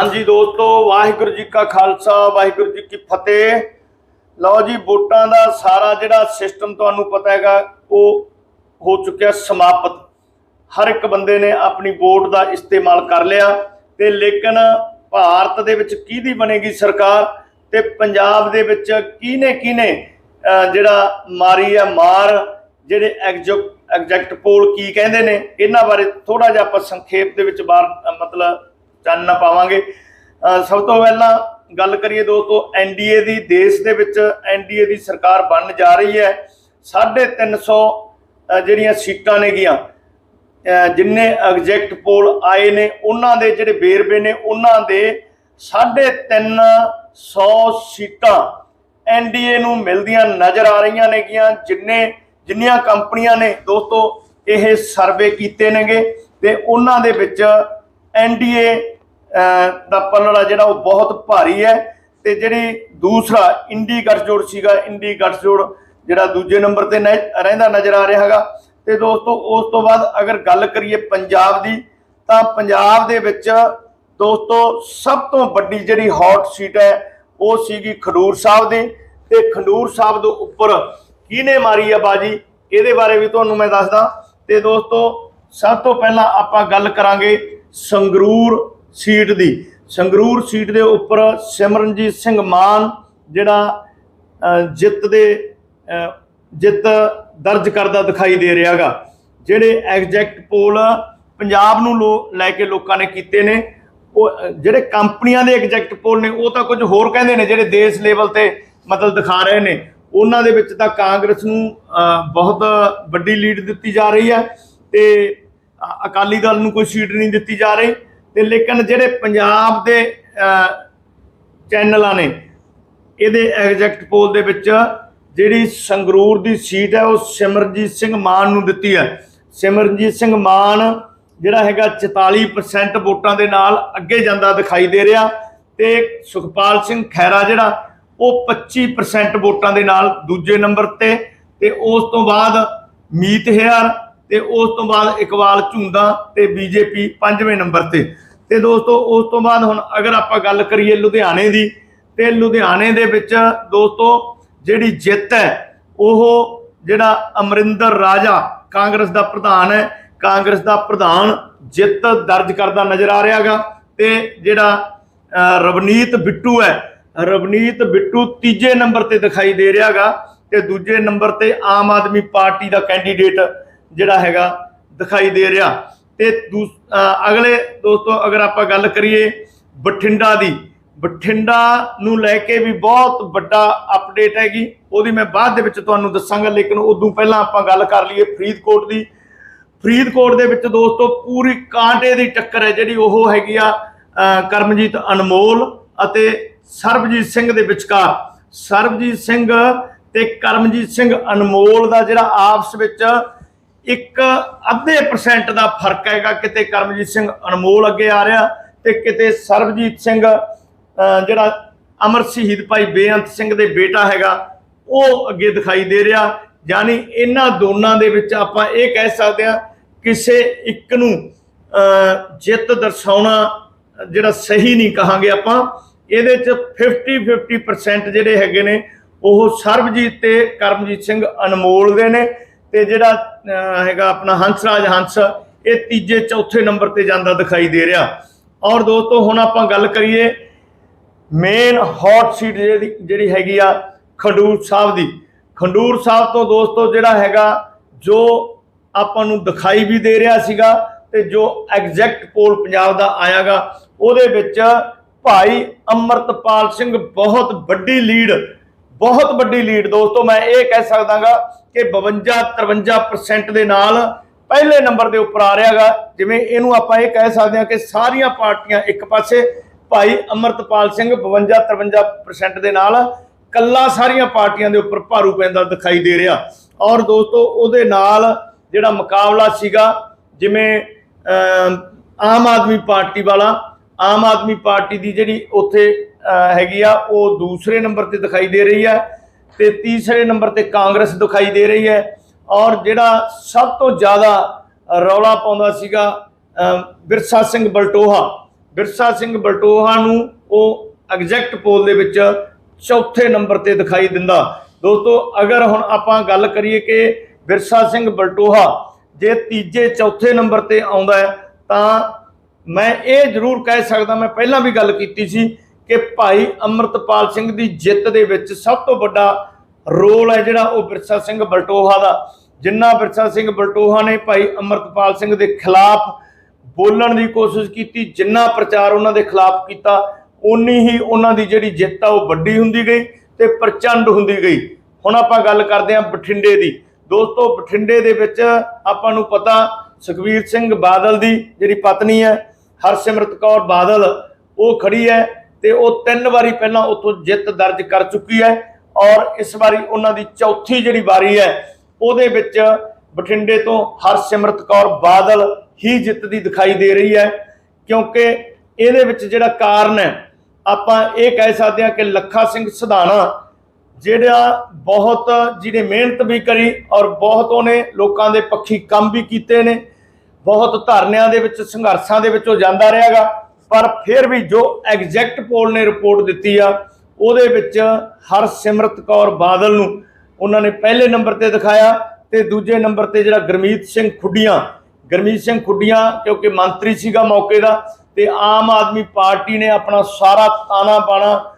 ਹਾਂਜੀ ਦੋਸਤੋ, ਵਾਹਿਗੁਰੂ ਜੀ ਕਾ ਖਾਲਸਾ, ਵਾਹਿਗੁਰੂ ਜੀ ਕੀ ਫਤਿਹ। ਲਓ ਜੀ, ਵੋਟਾਂ ਦਾ ਸਾਰਾ ਜਿਹੜਾ ਸਿਸਟਮ ਤੁਹਾਨੂੰ ਪਤਾ ਹੈਗਾ, ਉਹ ਹੋ ਚੁੱਕਿਆ ਸਮਾਪਤ। ਹਰ ਇੱਕ ਬੰਦੇ ਨੇ ਆਪਣੀ ਵੋਟ ਦਾ ਇਸਤੇਮਾਲ ਕਰ ਲਿਆ ਤੇ ਲੇਕਿਨ ਭਾਰਤ ਦੇ ਵਿੱਚ ਕਿਹਦੀ ਬਣੇਗੀ ਸਰਕਾਰ ਤੇ ਪੰਜਾਬ ਦੇ ਵਿੱਚ ਕਿਹਨੇ ਕਿਹਨੇ ਜਿਹੜਾ ਮਾਰੀ ਆ ਮਾਰ, ਜਿਹੜੇ ਐਗਜ਼ੈਕਟ ਪੋਲ ਕੀ ਕਹਿੰਦੇ ਨੇ, ਇਹਨਾਂ ਬਾਰੇ ਥੋੜਾ ਜਿਹਾ ਆਪਾਂ ਸੰਖੇਪ ਦੇ ਵਿੱਚ ਬਾਹਰ ਮਤਲਬ ਮਤਲਬ ਚਾਨਣਾ ਪਾਵਾਂਗੇ ਸਭ ਤੋਂ ਪਹਿਲਾਂ ਗੱਲ ਕਰੀਏ ਦੋਸਤੋ ਐਨਡੀਏ ਦੀ ਦੇਸ਼ ਦੇ ਵਿੱਚ ਐਨਡੀਏ ਦੀ ਸਰਕਾਰ ਬਣਨ ਜਾ ਰਹੀ ਹੈ। 350 ਅਹ, ਜਿਹੜੀਆਂ ਸੀਟਾਂ ਨੇਗੀਆਂ ਜਿੰਨੇ ਐਗਜ਼ੈਕਟ ਪੋਲ ਆਏ ਨੇ ਉਹਨਾਂ ਦੇ ਜਿਹੜੇ ਵੇਰਵੇ ਨੇ ਉਹਨਾਂ ਦੇ 350 ਸੀਟਾਂ ਐਨਡੀਏ ਨੂੰ ਮਿਲਦੀਆਂ ਨਜ਼ਰ ਆ ਰਹੀਆਂ ਨੇਗੀਆਂ। ਜਿੰਨੇ ਜਿੰਨੀਆਂ ਕੰਪਨੀਆਂ ਨੇ ਦੋਸਤੋ ਇਹ ਸਰਵੇ ਕੀਤੇ ਨੇਗੇ ਤੇ ਉਹਨਾਂ ਦੇ ਵਿੱਚ ਐਨਡੀਏ ਦਾ ਪੱਲੜਾ ਜਿਹੜਾ ਉਹ ਬਹੁਤ ਭਾਰੀ ਹੈ ਤੇ ਜਿਹੜੀ ਦੂਸਰਾ ਇੰਡੀ ਗੱਠਜੋੜ ਸੀਗਾ, ਇੰਡੀ ਗੱਠਜੋੜ ਜਿਹੜਾ ਦੂਜੇ ਨੰਬਰ ਤੇ ਨਹਿ- ਰਹਿੰਦਾ ਨਜ਼ਰ ਆ ਰਿਹਾ ਹੈਗਾ। ਤੇ ਦੋਸਤੋ, ਉਸ ਤੋਂ ਬਾਅਦ ਅਗਰ ਗੱਲ ਕਰੀਏ ਪੰਜਾਬ ਦੀ, ਤਾਂ ਪੰਜਾਬ ਦੇ ਵਿੱਚ ਦੋਸਤੋ, ਸਭ ਤੋਂ ਵੱਡੀ ਜਿਹੜੀ ਹੌਟ ਸੀਟ ਹੈ, ਉਹ ਸੀਗੀ ਖਡੂਰ ਸਾਹਿਬ ਦੀ। ਤੇ ਖਡੂਰ ਸਾਹਿਬ ਦੇ ਉੱਪਰ ਕਿਹਨੇ ਮਾਰੀ ਆ ਬਾਜੀ? ਇਹਦੇ ਬਾਰੇ ਵੀ ਤੁਹਾਨੂੰ ਮੈਂ ਦੱਸਦਾ। ਤੇ ਦੋਸਤੋ, ਸਭ ਤੋਂ ਪਹਿਲਾਂ ਆਪਾਂ ਗੱਲ ਕਰਾਂਗੇ ਸੰਗਰੂਰ ਸੀਟ ਦੀ। ਸੰਗਰੂਰ ਸੀਟ ਦੇ ਉੱਪਰ ਸਿਮਰਨਜੀਤ ਸਿੰਘ ਮਾਨ ਜਿਹੜਾ ਜਿੱਤ ਦੇ ਜਿੱਤ ਦਰਜ ਕਰਦਾ ਦਿਖਾਈ ਦੇ ਰਿਹਾਗਾ। ਜਿਹੜੇ ਐਗਜ਼ੈਕਟ ਪੋਲ ਪੰਜਾਬ ਨੂੰ ਲੋ- ਲੈ ਕੇ ਲੋਕਾਂ ਨੇ ਕੀਤੇ ਨੇ, ਉਹ ਜਿਹੜੇ ਕੰਪਨੀਆਂ ਦੇ ਐਗਜ਼ੈਕਟ ਪੋਲ ਨੇ, ਉਹ ਤਾਂ ਕੁਝ ਹੋਰ ਕਹਿੰਦੇ ਨੇ, ਜਿਹੜੇ ਦੇਸ਼ ਲੈਵਲ ਤੇ ਮਤਲਬ ਦਿਖਾ ਰਹੇ ਨੇ। ਉਹਨਾਂ ਦੇ ਵਿੱਚ ਤਾਂ ਕਾਂਗਰਸ ਨੂੰ ਬਹੁਤ ਵੱਡੀ ਲੀਡ ਦਿੱਤੀ ਜਾ ਰਹੀ ਹੈ ਤੇ ਅਕਾਲੀ ਦਲ ਨੂੰ ਕੋਈ ਸੀਟ ਨਹੀਂ ਦਿੱਤੀ ਜਾ ਰਹੀ ਤੇ ਲੇਕਿਨ ਜਿਹੜੇ ਪੰਜਾਬ ਦੇ ਚੈਨਲਾਂ ਨੇ, ਇਹਦੇ ਐਗਜ਼ੈਕਟ ਪੋਲ ਦੇ ਵਿੱਚ ਜਿਹੜੀ ਸੰਗਰੂਰ ਦੀ ਸੀਟ ਹੈ, ਉਹ ਸਿਮਰਜੀਤ ਸਿੰਘ ਮਾਨ ਨੂੰ ਦਿੱਤੀ ਹੈ। ਸਿਮਰਜੀਤ ਸਿੰਘ ਮਾਨ ਜਿਹੜਾ ਹੈਗਾ 44% ਵੋਟਾਂ ਦੇ ਨਾਲ ਅੱਗੇ ਜਾਂਦਾ ਦਿਖਾਈ ਦੇ ਰਿਹਾ ਤੇ ਸੁਖਪਾਲ ਸਿੰਘ ਖੈਰਾ ਜਿਹੜਾ, ਉਹ 25% ਵੋਟਾਂ ਦੇ ਨਾਲ ਦੂਜੇ ਨੰਬਰ ਤੇ ਤੇ ਉਸ ਤੋਂ ਬਾਅਦ ਮੀਤ ਹੇਅਰ ਤੇ ਉਸ ਤੋਂ ਬਾਅਦ ਇਕਬਾਲ, ਝੁੰਦਾ ਤੇ ਬੀਜੇਪੀ ਪੰਜਵੇਂ ਨੰਬਰ ਤੇ। ਤੇ ਦੋਸਤੋ, ਉਸ ਤੋਂ ਬਾਅਦ ਹੁਣ ਅਗਰ ਆਪਾਂ ਗੱਲ ਕਰੀਏ ਲੁਧਿਆਣੇ ਦੀ, ਤੇ ਲੁਧਿਆਣੇ ਦੇ ਵਿੱਚ ਦੋਸਤੋ, ਜਿਹੜੀ ਜਿੱਤ ਹੈ, ਉਹ ਜਿਹੜਾ ਅਮਰਿੰਦਰ ਰਾਜਾ ਕਾਂਗਰਸ ਦਾ ਪ੍ਰਧਾਨ ਹੈ, ਕਾਂਗਰਸ ਦਾ ਪ੍ਰਧਾਨ ਜਿੱਤ ਦਰਜ ਕਰਦਾ ਨਜ਼ਰ ਆ ਰਿਹਾਗਾ। ਤੇ ਜਿਹੜਾ ਰਵਨੀਤ ਬਿੱਟੂ ਹੈ, ਰਵਨੀਤ ਬਿੱਟੂ ਤੀਜੇ ਨੰਬਰ ਤੇ ਦਿਖਾਈ ਦੇ ਰਿਹਾਗਾ। ਤੇ ਦੂਜੇ ਨੰਬਰ ਤੇ ਆਮ ਆਦਮੀ ਪਾਰਟੀ ਦਾ ਕੈਂਡੀਡੇਟ ਜਿਹੜਾ ਹੈਗਾ ਦਿਖਾਈ ਦੇ ਰਿਹਾ। ਤੇ ਦੂਸ- ਅਗਲੇ ਦੋਸਤੋ, ਅਗਰ ਆਪਾਂ ਗੱਲ ਕਰੀਏ ਬਠਿੰਡਾ ਦੀ, ਬਠਿੰਡਾ ਨੂੰ ਲੈ ਕੇ ਵੀ ਬਹੁਤ ਵੱਡਾ ਅਪਡੇਟ ਹੈਗੀ। ਉਹਦੀ ਮੈਂ ਬਾਅਦ ਦੇ ਵਿੱਚ ਤੁਹਾਨੂੰ ਦੱਸਾਂਗਾ, ਲੇਕਿਨ ਉਦੋਂ ਪਹਿਲਾਂ ਆਪਾਂ ਗੱਲ ਕਰ ਲਈਏ ਫਰੀਦਕੋਟ ਦੀ। ਫਰੀਦਕੋਟ ਦੇ ਵਿੱਚ ਦੋਸਤੋ, ਪੂਰੀ ਕਾਂਟੇ ਦੀ ਟੱਕਰ ਹੈ ਜਿਹੜੀ ਉਹ ਹੈਗੀ ਆ ਕਰਮਜੀਤ ਅਨਮੋਲ ਅਤੇ ਸਰਬਜੀਤ ਸਿੰਘ ਦੇ ਵਿਚਕਾਰ। ਸਰਬਜੀਤ ਸਿੰਘ ਤੇ ਕਰਮਜੀਤ ਸਿੰਘ ਅਨਮੋਲ ਦਾ ਜਿਹੜਾ ਆਪਸ ਵਿੱਚ ਇੱਕ ਅੱਧੇ ਪਰਸੈਂਟ ਦਾ ਫ਼ਰਕ ਹੈਗਾ। ਕਿਤੇ ਕਰਮਜੀਤ ਸਿੰਘ ਅਨਮੋਲ ਅੱਗੇ ਆ ਰਿਹਾ ਤੇ ਕਿਤੇ ਸਰਬਜੀਤ ਸਿੰਘ ਜਿਹੜਾ ਅਮਰ ਸ਼ਹੀਦ ਭਾਈ ਬੇਅੰਤ ਸਿੰਘ ਦੇ ਬੇਟਾ ਹੈਗਾ, ਉਹ ਅੱਗੇ ਦਿਖਾਈ ਦੇ ਰਿਹਾ। ਯਾਨੀ ਇਹਨਾਂ ਦੋਨਾਂ ਦੇ ਵਿੱਚ ਆਪਾਂ ਇਹ ਕਹਿ ਸਕਦੇ ਹਾਂ, ਕਿਸੇ ਇੱਕ ਨੂੰ ਜਿੱਤ ਦਰਸਾਉਣਾ ਜਿਹੜਾ ਸਹੀ ਨਹੀਂ ਕਹਾਂਗੇ ਆਪਾਂ। ਇਹਦੇ ਚ 50 50% ਜਿਹੜੇ ਹੈਗੇ ਨੇ, ਉਹ ਸਰਬਜੀਤ ਤੇ ਕਰਮਜੀਤ ਸਿੰਘ ਅਨਮੋਲ ਦੇ ਨੇ। ਤੇ ਜਿਹੜਾ ਹੈਗਾ ਆਪਣਾ ਹੰਸਰਾਜ ਹੰਸ, ਇਹ ਤੀਜੇ ਚੌਥੇ ਨੰਬਰ ਤੇ ਜਾਂਦਾ ਦਿਖਾਈ ਦੇ ਰਿਹਾ। ਔਰ ਦੋਸਤੋ, ਹੁਣ ਆਪਾਂ ਗੱਲ ਕਰੀਏ ਮੇਨ ਹੌਟ ਸੀਟ ਜਿਹੜੀ ਜਿਹੜੀ ਹੈਗੀ ਆ ਖੰਡੂਰ ਸਾਹਿਬ ਦੀ। ਖੰਡੂਰ ਸਾਹਿਬ ਤੋਂ ਦੋਸਤੋ, ਜਿਹੜਾ ਹੈਗਾ, ਜੋ ਆਪਾਂ ਨੂੰ ਦਿਖਾਈ ਵੀ ਦੇ ਰਿਹਾ ਸੀਗਾ ਤੇ ਜੋ ਐਗਜ਼ੈਕਟ ਪੋਲ ਪੰਜਾਬ ਦਾ ਆਇਆਗਾ, ਉਹਦੇ ਵਿੱਚ ਭਾਈ ਅਮਰਤਪਾਲ ਸਿੰਘ ਬਹੁਤ ਵੱਡੀ ਲੀਡ ਬਹੁਤ ਵੱਡੀ ਲੀਡ ਦੋਸਤੋ, ਮੈਂ ਇਹ ਕਹਿ ਸਕਦਾਗਾ ਕਿ 52 53% ਦੇ ਨਾਲ ਪਹਿਲੇ ਨੰਬਰ ਦੇ ਉੱਪਰ ਆ ਰਿਹਾਗਾ। ਜਿਵੇਂ ਇਹਨੂੰ ਆਪਾਂ ਇਹ ਕਹਿ ਸਕਦੇ ਹਾਂ ਕਿ ਸਾਰੀਆਂ ਪਾਰਟੀਆਂ ਇੱਕ ਪਾਸੇ, ਭਾਈ ਅਮਰਤਪਾਲ ਸਿੰਘ 52 53% ਦੇ ਨਾਲ ਕੱਲਾ ਸਾਰੀਆਂ ਪਾਰਟੀਆਂ ਦੇ ਉੱਪਰ ਭਾਰੂ ਪੈਂਦਾ ਦਿਖਾਈ ਦੇ ਰਿਹਾ। ਔਰ ਦੋਸਤੋ, ਉਹਦੇ ਨਾਲ ਜਿਹੜਾ ਮੁਕਾਬਲਾ ਸੀਗਾ, ਜਿਵੇਂ ਆਮ ਆਦਮੀ ਪਾਰਟੀ ਵਾਲਾ, ਆਮ ਆਦਮੀ ਪਾਰਟੀ ਦੀ ਜਿਹੜੀ ਉੱਥੇ ਹੈਗੀ ਆ ਉਹ ਦੂਸਰੇ ਨੰਬਰ ਤੇ ਦਿਖਾਈ ਦੇ ਰਹੀ ਹੈ ਤੇ ਤੀਸਰੇ ਨੰਬਰ ਤੇ ਕਾਂਗਰਸ ਦਿਖਾਈ ਦੇ ਰਹੀ ਹੈ ਔਰ ਜਿਹੜਾ ਸਭ ਤੋਂ ਜ਼ਿਆਦਾ ਰੌਲਾ ਪਾਉਂਦਾ ਸੀਗਾ ਅਹ, ਬਿਰਸਾ ਸਿੰਘ ਬਲਟੋਹਾ। ਬਿਰਸਾ ਸਿੰਘ ਬਲਟੋਹਾ ਨੂੰ ਉਹ ਐਗਜ਼ੈਕਟ ਪੋਲ ਦੇ ਵਿੱਚ ਚੌਥੇ ਨੰਬਰ ਤੇ ਦਿਖਾਈ ਦਿੰਦਾ। ਦੋਸਤੋ ਅਗਰ ਹੁਣ ਆਪਾਂ ਗੱਲ ਕਰੀਏ ਕਿ ਬਿਰਸਾ ਸਿੰਘ ਬਲਟੋਹਾ ਜੇ ਤੀਜੇ ਚੌਥੇ ਨੰਬਰ ਤੇ ਆਉਂਦਾ ਤਾਂ ਮੈਂ ਇਹ ਜ਼ਰੂਰ ਕਹਿ ਸਕਦਾ ਮੈਂ ਪਹਿਲਾਂ ਵੀ ਗੱਲ ਕੀਤੀ ਸੀ ਕਿ ਭਾਈ ਅਮਰਤਪਾਲ ਸਿੰਘ ਦੀ ਜਿੱਤ ਦੇ ਵਿੱਚ ਸਭ ਤੋਂ ਵੱਡਾ ਰੋਲ ਹੈ ਜਿਹੜਾ ਉਹ ਬਿਰਸਾ ਸਿੰਘ ਬਲਟੋਹਾ ਦਾ, ਜਿੰਨਾ ਬਿਰਸਾ ਸਿੰਘ ਬਲਟੋਹਾ ਨੇ ਭਾਈ ਅਮਰਤਪਾਲ ਸਿੰਘ ਦੇ ਖਿਲਾਫ ਬੋਲਣ ਦੀ ਕੋਸ਼ਿਸ਼ ਕੀਤੀ, ਜਿੰਨਾ ਪ੍ਰਚਾਰ ਉਹਨਾਂ ਦੇ ਖਿਲਾਫ ਕੀਤਾ ਉਨੀ ਹੀ ਉਹਨਾਂ ਦੀ ਜਿਹੜੀ ਜਿੱਤ ਆ ਉਹ ਵੱਡੀ ਹੁੰਦੀ ਗਈ ਤੇ ਪ੍ਰਚੰਡ ਹੁੰਦੀ ਗਈ। ਹੁਣ ਆਪਾਂ ਗੱਲ ਕਰਦੇ ਹਾਂ ਬਠਿੰਡੇ ਦੀ। ਦੋਸਤੋ, ਬਠਿੰਡੇ ਦੇ ਵਿੱਚ ਆਪਾਂ ਨੂੰ ਪਤਾ ਸੁਖਵੀਰ ਸਿੰਘ ਬਾਦਲ ਦੀ ਜਿਹੜੀ ਪਤਨੀ ਹੈ, ਹਰਸਿਮਰਤ ਕੌਰ ਬਾਦਲ, ਉਹ ਖੜੀ ਹੈ। ਤੇ ਉਹ ਤਿੰਨ ਵਾਰੀ ਪਹਿਲਾਂ ਉੱਥੋਂ ਜਿੱਤ ਦਰਜ ਕਰ ਚੁੱਕੀ ਹੈ ਔਰ ਇਸ ਵਾਰੀ ਉਹਨਾਂ ਦੀ ਚੌਥੀ ਜਿਹੜੀ ਵਾਰੀ ਹੈ, ਉਹਦੇ ਵਿੱਚ ਬਠਿੰਡੇ ਤੋਂ ਹਰਸਿਮਰਤ ਕੌਰ ਬਾਦਲ ਹੀ ਜਿੱਤ ਦੀ ਦਿਖਾਈ ਦੇ ਰਹੀ ਹੈ, ਕਿਉਂਕਿ ਇਹਦੇ ਵਿੱਚ ਜਿਹੜਾ ਕਾਰਨ ਹੈ, ਆਪਾਂ ਇਹ ਕਹਿ ਸਕਦੇ ਹਾਂ ਕਿ ਲੱਖਾ ਸਿੰਘ ਸਧਾਣਾ ਜਿਹੜਾ ਬਹੁਤ ਜਿਹਨੇ ਮਿਹਨਤ ਵੀ ਕਰੀ ਔਰ ਬਹੁਤ ਉਹਨੇ ਲੋਕਾਂ ਦੇ ਪੱਖੀ ਕੰਮ ਵੀ ਕੀਤੇ ਨੇ, ਬਹੁਤ ਧਰਨਿਆਂ ਦੇ ਵਿੱਚ ਸੰਘਰਸ਼ਾਂ ਦੇ ਵਿੱਚ ਉਹ ਜਾਂਦਾ ਰਿਹਾਗਾ। ਪਰ ਫਿਰ ਵੀ ਜੋ ਐਗਜ਼ੈਕਟ ਪੋਲ ਨੇ ਰਿਪੋਰਟ ਦਿੱਤੀ ਆ, ਉਹਦੇ ਵਿੱਚ ਹਰਸਿਮਰਤ ਕੌਰ ਬਾਦਲ ਨੂੰ ਉਹਨਾਂ ਨੇ ਪਹਿਲੇ ਨੰਬਰ ਤੇ ਦਿਖਾਇਆ ਤੇ ਦੂਜੇ ਨੰਬਰ ਤੇ ਜਿਹੜਾ ਗਰਮੀਤ ਸਿੰਘ ਖੁੱਡੀਆਂ, ਗਰਮੀਤ ਸਿੰਘ ਖੁੱਡੀਆਂ ਕਿਉਂਕਿ ਮੰਤਰੀ ਸੀਗਾ ਮੌਕੇ ਦਾ ਤੇ ਆਮ ਆਦਮੀ ਪਾਰਟੀ ਨੇ ਆਪਣਾ ਸਾਰਾ ਤਾਣਾ ਬਾਣਾ,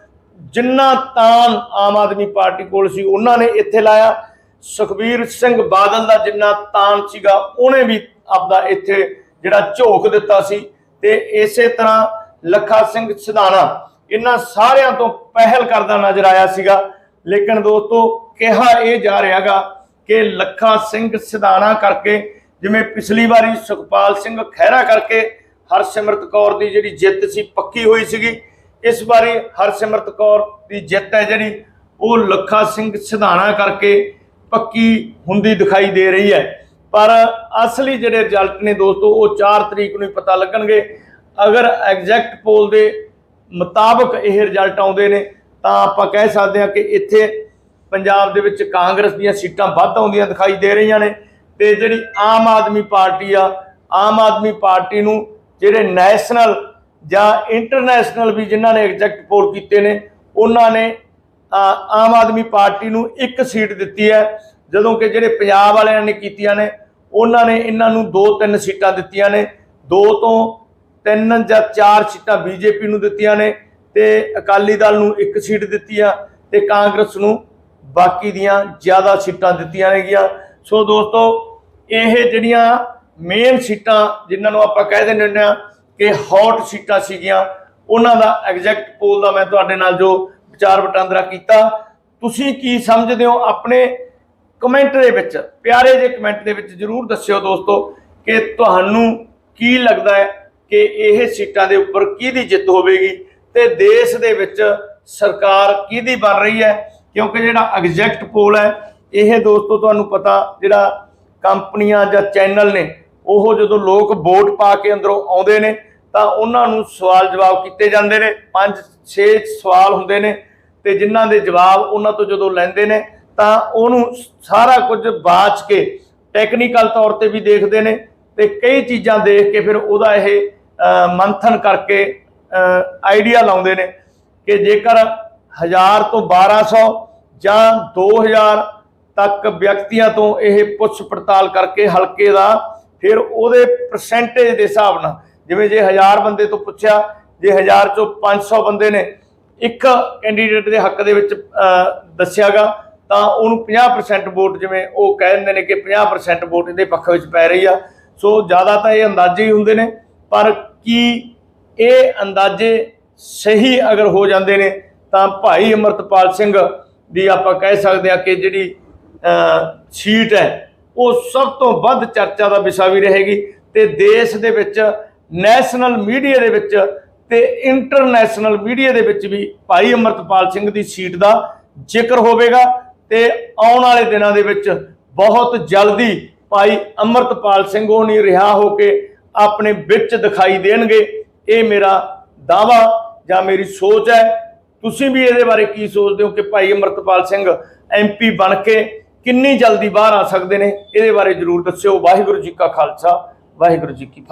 ਜਿੰਨਾ ਤਾਨ ਆਮ ਆਦਮੀ ਪਾਰਟੀ ਕੋਲ ਸੀ, ਉਹਨਾਂ ਨੇ ਇੱਥੇ ਲਾਇਆ। ਸੁਖਬੀਰ ਸਿੰਘ ਬਾਦਲ ਦਾ ਜਿੰਨਾ ਤਾਨ ਸੀਗਾ, ਉਹਨੇ ਵੀ ਆਪਦਾ ਇੱਥੇ ਜਿਹੜਾ ਝੋਕ ਦਿੱਤਾ ਸੀ। ਤੇ ਇਸੇ ਤਰ੍ਹਾਂ ਲੱਖਾ ਸਿੰਘ ਸਿਧਾਣਾ ਇਹਨਾਂ ਸਾਰਿਆਂ ਤੋਂ ਪਹਿਲ ਕਰਦਾ ਨਜ਼ਰ ਆਇਆ ਸੀਗਾ। ਲੇਕਿਨ ਦੋਸਤੋ, ਕਿਹਾ ਇਹ ਜਾ ਰਿਹਾਗਾ ਕਿ ਲੱਖਾ ਸਿੰਘ ਸਿਧਾਣਾ ਕਰਕੇ, ਜਿਵੇਂ ਪਿਛਲੀ ਵਾਰੀ ਸੁਖਪਾਲ ਸਿੰਘ ਖਹਿਰਾ ਕਰਕੇ ਹਰਸਿਮਰਤ ਕੌਰ ਦੀ ਜਿਹੜੀ ਜਿੱਤ ਸੀ, ਪੱਕੀ ਹੋਈ ਸੀਗੀ। ਇਸ ਵਾਰੀ ਹਰਸਿਮਰਤ ਕੌਰ ਦੀ ਜਿੱਤ ਹੈ ਜਿਹੜੀ, ਉਹ ਲੱਖਾ ਸਿੰਘ ਸਿਧਾਣਾ ਕਰਕੇ ਪੱਕੀ ਹੁੰਦੀ ਦਿਖਾਈ ਦੇ ਰਹੀ ਹੈ। ਪਰ ਅਸਲੀ ਜਿਹੜੇ ਰਿਜ਼ਲਟ ਨੇ ਦੋਸਤੋ, ਉਹ 4 ਤਰੀਕ ਨੂੰ ਹੀ ਪਤਾ ਲੱਗਣਗੇ। ਅਗਰ ਐਗਜ਼ੈਕਟ ਪੋਲ ਦੇ ਮੁਤਾਬਕ ਇਹ ਰਿਜ਼ਲਟ ਆਉਂਦੇ ਨੇ, ਤਾਂ ਆਪਾਂ ਕਹਿ ਸਕਦੇ ਹਾਂ ਕਿ ਇੱਥੇ ਪੰਜਾਬ ਦੇ ਵਿੱਚ ਕਾਂਗਰਸ ਦੀਆਂ ਸੀਟਾਂ ਵੱਧ ਆਉਂਦੀਆਂ ਦਿਖਾਈ ਦੇ ਰਹੀਆਂ ਨੇ ਤੇ ਜਿਹੜੀ ਆਮ ਆਦਮੀ ਪਾਰਟੀ ਆ, ਆਮ ਆਦਮੀ ਪਾਰਟੀ ਨੂੰ ਜਿਹੜੇ ਨੈਸ਼ਨਲ ਜਾਂ ਇੰਟਰਨੈਸ਼ਨਲ ਵੀ ਜਿਨ੍ਹਾਂ ਨੇ ਐਗਜ਼ੈਕਟ ਪੋਲ ਕੀਤੇ ਨੇ, ਉਹਨਾਂ ਨੇ ਆਮ ਆਦਮੀ ਪਾਰਟੀ ਨੂੰ ਇੱਕ ਸੀਟ ਦਿੱਤੀ ਹੈ। ਜਦੋਂ ਕਿ ਜਿਹੜੇ ਪੰਜਾਬ ਵਾਲਿਆਂ ਨੇ ਕੀਤੀਆਂ ਨੇ ਉਹਨਾਂ ਨੇ ਇਹਨਾਂ ਨੂੰ ਦੋ ਤਿੰਨ ਸੀਟਾਂ ਦਿੱਤੀਆਂ ਨੇ, ਦੋ ਤੋਂ ਤਿੰਨ ਜਾਂ ਚਾਰ ਸੀਟਾਂ ਬੀਜੇਪੀ ਨੂੰ ਦਿੱਤੀਆਂ ਨੇ ਤੇ ਅਕਾਲੀ ਦਲ ਨੂੰ ਇੱਕ ਸੀਟ ਦਿੱਤੀ ਆ ਤੇ ਕਾਂਗਰਸ ਨੂੰ ਬਾਕੀ ਦੀਆਂ ਜ਼ਿਆਦਾ ਸੀਟਾਂ ਦਿੱਤੀਆਂ ਨੇਗੀਆਂ। ਸੋ ਦੋਸਤੋ, ਇਹ ਜਿਹੜੀਆਂ ਮੇਨ ਸੀਟਾਂ ਜਿਨ੍ਹਾਂ ਨੂੰ ਆਪਾਂ ਕਹਿ ਦਿੰਦੇ ਹੁੰਦੇ ਆ ਕਿ ਹੌਟ ਸੀਟਾਂ ਸੀਗੀਆਂ, ਉਹਨਾਂ ਦਾ ਐਗਜ਼ੈਕਟ ਪੋਲ ਦਾ ਮੈਂ ਤੁਹਾਡੇ ਨਾਲ ਜੋ ਵਿਚਾਰ ਵਟਾਂਦਰਾ ਕੀਤਾ। ਤੁਸੀਂ ਕੀ ਸਮਝਦੇ ਹੋ ਆਪਣੇ ਕਮੈਂਟ ਦੇ ਵਿੱਚ, ਪਿਆਰੇ ਜਿਹੇ ਕਮੈਂਟ ਦੇ ਵਿੱਚ ਜਰੂਰ ਦੱਸਿਓ ਦੋਸਤੋ ਕਿ ਤੁਹਾਨੂੰ ਕੀ ਲੱਗਦਾ ਹੈ ਕਿ ਇਹ ਸੀਟਾਂ ਦੇ ਉੱਪਰ ਕਿਹਦੀ ਜਿੱਤ ਹੋਵੇਗੀ ਤੇ ਦੇਸ਼ ਦੇ ਵਿੱਚ ਸਰਕਾਰ ਕਿਹਦੀ ਬਣ ਰਹੀ ਹੈ? ਕਿਉਂਕਿ ਜਿਹੜਾ ਐਗਜ਼ੈਕਟ ਪੋਲ ਹੈ, ਇਹ ਦੋਸਤੋ ਤੁਹਾਨੂੰ ਪਤਾ ਜਿਹੜਾ ਕੰਪਨੀਆਂ ਜਾਂ ਚੈਨਲ ਨੇ, ਉਹ ਜਦੋਂ ਲੋਕ ਵੋਟ ਪਾ ਕੇ ਅੰਦਰੋਂ ਆਉਂਦੇ ਨੇ, ਤਾਂ ਉਹਨਾਂ ਨੂੰ ਸਵਾਲ ਜਵਾਬ ਕੀਤੇ ਜਾਂਦੇ ਨੇ। ਪੰਜ, ਛੇ ਸਵਾਲ ਹੁੰਦੇ ਨੇ ਤੇ ਜਿਨ੍ਹਾਂ ਦੇ ਜਵਾਬ ਉਹਨਾਂ ਤੋਂ ਜਦੋਂ ਲੈਂਦੇ ਨੇ ਤਾਂ ਉਹਨੂੰ ਸਾਰਾ ਕੁਝ ਬਾਚ ਕੇ ਟੈਕਨੀਕਲ ਤੌਰ ਤੇ ਵੀ ਦੇਖਦੇ ਨੇ ਤੇ ਕਈ ਚੀਜ਼ਾਂ ਦੇਖ ਕੇ ਫਿਰ ਉਹਦਾ ਇਹ ਮੰਥਨ ਕਰਕੇ ਆਈਡੀਆ ਲਾਉਂਦੇ ਨੇ ਕਿ ਜੇਕਰ 1000 ਤੋਂ 1200 ਜਾਂ 2000 ਤੱਕ ਵਿਅਕਤੀਆਂ ਤੋਂ ਇਹ ਪੁੱਛ ਪੜਤਾਲ ਕਰਕੇ ਹਲਕੇ ਦਾ ਫਿਰ ਉਹਦੇ ਪਰਸੈਂਟੇਜ ਦੇ ਹਿਸਾਬ ਨਾਲ ਜਿਵੇਂ ਜੇ 1000 ਬੰਦੇ ਤੋਂ ਪੁੱਛਿਆ ਜੇ 1000 ਚੋਂ 500 ਬੰਦੇ ਨੇ ਇੱਕ ਕੈਂਡੀਡੇਟ ਦੇ ਹੱਕ ਦੇ ਵਿੱਚ ਅਹ, ਦੱਸਿਆਗਾ ਤਾਂ ਉਹਨੂੰ 50% ਵੋਟ ਜਿਵੇਂ ਉਹ ਕਹਿ ਦਿੰਦੇ ਨੇ ਕਿ 50% ਵੋਟ ਇਹਦੇ ਪੱਖ ਵਿੱਚ ਪੈ ਰਹੀ ਆ। ਸੋ ਜ਼ਿਆਦਾ ਤਾਂ ਇਹ ਅੰਦਾਜ਼ੇ ਹੀ ਹੁੰਦੇ ਨੇ, ਪਰ ਕੀ ਇਹ ਅੰਦਾਜ਼ੇ ਸਹੀ ਅਗਰ ਹੋ ਜਾਂਦੇ ਨੇ, ਤਾਂ ਭਾਈ ਅਮਰਤਪਾਲ ਸਿੰਘ ਦੀ ਆਪਾਂ ਕਹਿ ਸਕਦੇ ਆ ਕਿ ਜਿਹੜੀ ਸੀਟ ਹੈ, ਉਹ ਸਭ ਤੋਂ ਵੱਧ ਚਰਚਾ ਦਾ ਵਿਸ਼ਾ ਵੀ ਰਹੇਗੀ। ਤੇ ਦੇਸ਼ ਦੇ ਵਿੱਚ ਨੈਸ਼ਨਲ ਮੀਡੀਆ ਦੇ ਵਿੱਚ ਤੇ ਇੰਟਰਨੈਸ਼ਨਲ ਮੀਡੀਆ ਦੇ ਵਿੱਚ ਵੀ ਭਾਈ ਅਮਰਤਪਾਲ ਸਿੰਘ ਦੀ ਸੀਟ ਦਾ ਜ਼ਿਕਰ ਹੋਵੇਗਾ। ਤੇ ਆਉਣ ਵਾਲੇ ਦਿਨਾਂ ਦੇ ਵਿੱਚ ਬਹੁਤ ਜਲਦੀ ਭਾਈ ਅਮਰਤਪਾਲ ਸਿੰਘ ਉਹ ਨਹੀਂ ਰਿਹਾ ਹੋ ਕੇ ਆਪਣੇ ਵਿੱਚ ਦਿਖਾਈ ਦੇਣਗੇ। ਇਹ ਮੇਰਾ ਦਾਵਾ ਜਾਂ ਮੇਰੀ ਸੋਚ ਹੈ। ਤੁਸੀਂ ਵੀ ਇਹਦੇ ਬਾਰੇ ਕੀ ਸੋਚਦੇ ਹੋ ਕਿ ਭਾਈ ਅਮਰਤਪਾਲ ਸਿੰਘ ਐਮਪੀ ਬਣ ਕੇ ਕਿੰਨੀ ਜਲਦੀ ਬਾਹਰ ਆ ਸਕਦੇ ਨੇ? ਇਹਦੇ ਬਾਰੇ ਜਰੂਰ ਦੱਸਿਓ। ਵਾਹਿਗੁਰੂ ਜੀ ਕਾ ਖਾਲਸਾ, ਵਾਹਿਗੁਰੂ ਜੀ ਕੀ ਫਤਿਹ।